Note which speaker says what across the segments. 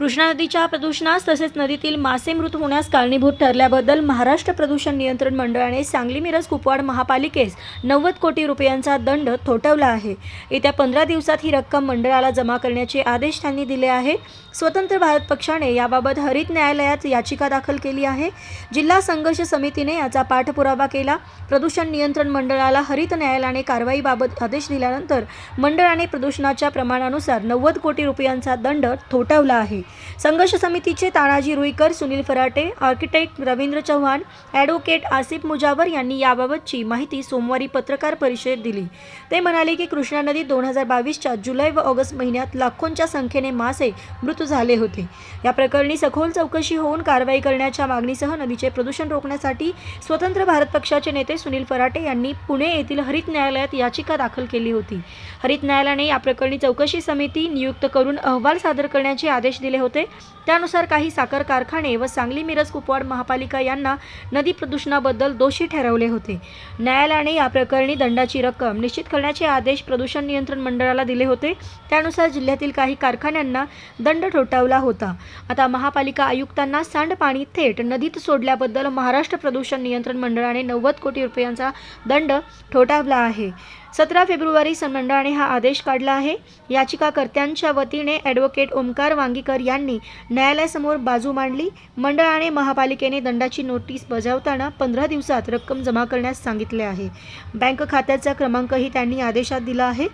Speaker 1: कृष्णा नदीच्या प्रदूषणास तसेच नदीतील मासे मृत होण्यास कारणीभूत ठरल्याबद्दल महाराष्ट्र प्रदूषण नियंत्रण मंडळाने सांगली मिरज कुपवाड महापालिकेस नव्वद कोटी रुपयांचा दंड थोटवला आहे. येत्या पंधरा दिवसात ही रक्कम मंडळाला जमा करण्याचे आदेश त्यांनी दिले आहेत. स्वतंत्र भारत पक्षाने याबाबत हरित न्यायालयात याचिका दाखल केली आहे. जिल्हा संघर्ष समितीने याचा पाठपुरावा केला. प्रदूषण नियंत्रण मंडळाला हरित न्यायालयाने कारवाईबाबत आदेश दिल्यानंतर मंडळाने प्रदूषणाच्या प्रमाणानुसार नव्वद कोटी रुपयांचा दंड थोटवला आहे. संघर्ष समितीचे तानाजी रुईकर सुनील फराटे आर्किटेक्ट रवींद्र चव्हाण ॲडव्होकेट आसिफ मुजावर यांनी याबाबतची माहिती सोमवारी पत्रकार परिषदेत दिली. ते म्हणाले की कृष्णा नदीत दोन हजार बावीसच्या जुलै व ऑगस्ट महिन्यात लाखोंच्या संख्येने मासे मृत झाले होते. या प्रकरणी सखोल चौकशी होऊन कारवाई करण्याच्या मागणीसह नदीचे प्रदूषण रोखण्यासाठी स्वतंत्र भारत पक्षाचे नेते सुनील फराटे यांनी पुणे येथील हरित न्यायालयात याचिका दाखल केली होती. हरित न्यायालयाने या प्रकरणी चौकशी समिती नियुक्त करून अहवाल सादर करण्याचे आदेश दिले होते. त्यानुसार काही साखर कारखाने व सांगली मिरज कुपवाड महापालिका यांना नदी प्रदूषणाबद्दल दोषी ठरवले होते. न्यायालयाने या प्रकरणी दंडाची रक्कम निश्चित करण्याचे आदेश प्रदूषण नियंत्रण मंडळाला दिले होते. त्यानुसार जिल्ह्यातील काही कारखान्यांना दंड ठोठावला होता. आता महापालिका आयुक्तांना सांडपाणी थेट नदीत सोडल्याबद्दल महाराष्ट्र प्रदूषण नियंत्रण मंडळाने नव्वद कोटी रुपयांचा दंड ठोठावला आहे. सतरा फेब्रुवारी संमंडळाने हा आदेश काढला आहे. याचिकाकर्त्यांच्या वतीने ॲडव्होकेट ओमकार वांगीकर यांनी न्यायालयासमोर बाजू मांडली. मंडळाने महापालिकेने दंडाची नोटीस बजावताना पंधरा दिवसात रक्कम जमा करण्यास सांगितले आहे. बँक खात्याचा क्रमांकही त्यांनी आदेशात दिला आहे.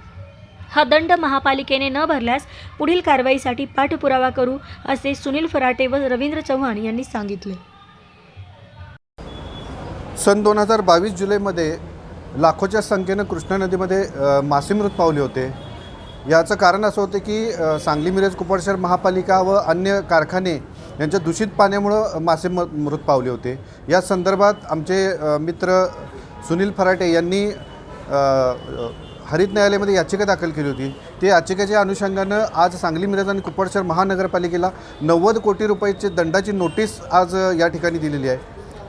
Speaker 1: हा दंड महापालिकेने न भरल्यास पुढील कारवाईसाठी पाठपुरावा करू असे सुनील फराटे व रवींद्र चव्हाण यांनी सांगितले.
Speaker 2: सन दोन हजार बावीस जुलैमध्ये लाखोच्या संख्येनं कृष्णा नदीमध्ये मासेमृत पावले होते. याचं कारण असं होतं की सांगली मिरज कुपवाड शहर महापालिका व अन्य कारखाने यांच्या दूषित पाण्यामुळं मासे म मृत पावले होते. या संदर्भात आमचे मित्र सुनील फराटे यांनी हरित न्यायालयामध्ये याचिका दाखल केली होती. ते याचिकेच्या अनुषंगानं आज सांगली मिरज आणि कुपवाड शहर महानगरपालिकेला नव्वद कोटी रुपयाची दंडाची नोटीस आज या ठिकाणी दिलेली आहे.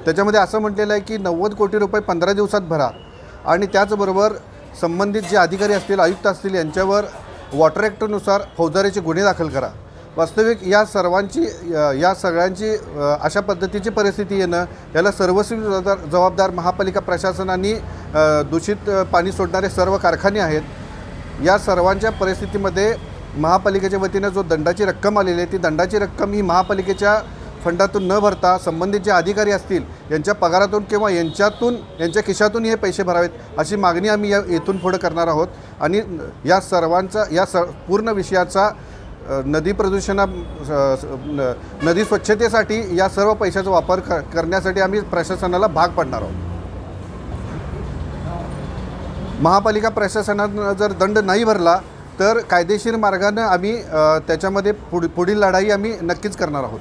Speaker 2: त्याच्यामध्ये असं म्हटलेलं आहे की नव्वद कोटी रुपये पंधरा दिवसात भरा. आणि त्याचबरोबर संबंधित जे अधिकारी असतील आयुक्त असतील यांच्यावर वॉटर ॲक्टनुसार फौजदारीचे गुन्हे दाखल करा. वास्तविक या सर्वांची या सगळ्यांची अशा पद्धतीची परिस्थिती येणं याला सर्वस्वी जबाबदार जबाबदार महापालिका प्रशासनाने दूषित पाणी सोडणारे सर्व कारखाने आहेत. या सर्वांच्या परिस्थितीमध्ये महापालिकेच्या वतीनं जो दंडाची रक्कम आलेली आहे ती दंडाची रक्कम ही महापालिकेच्या फंडातून न भरता संबंधित जे अधिकारी असतील यांच्या पगारातून किंवा यांच्यातून यांच्या खिशातून हे पैसे भरावेत अशी मागणी आम्ही या येथून पुढं करणार आहोत. आणि या सर्वांचा या स पूर्ण विषयाचा नदी प्रदूषणा स- नदी स्वच्छतेसाठी या सर्व पैशाचा वापर क करण्यासाठी आम्ही प्रशासनाला भाग पाडणार आहोत. महापालिका प्रशासनानं जर दंड नाही भरला तर कायदेशीर मार्गानं आम्ही त्याच्यामध्ये पुढ पुढील लढाई आम्ही नक्कीच करणार आहोत.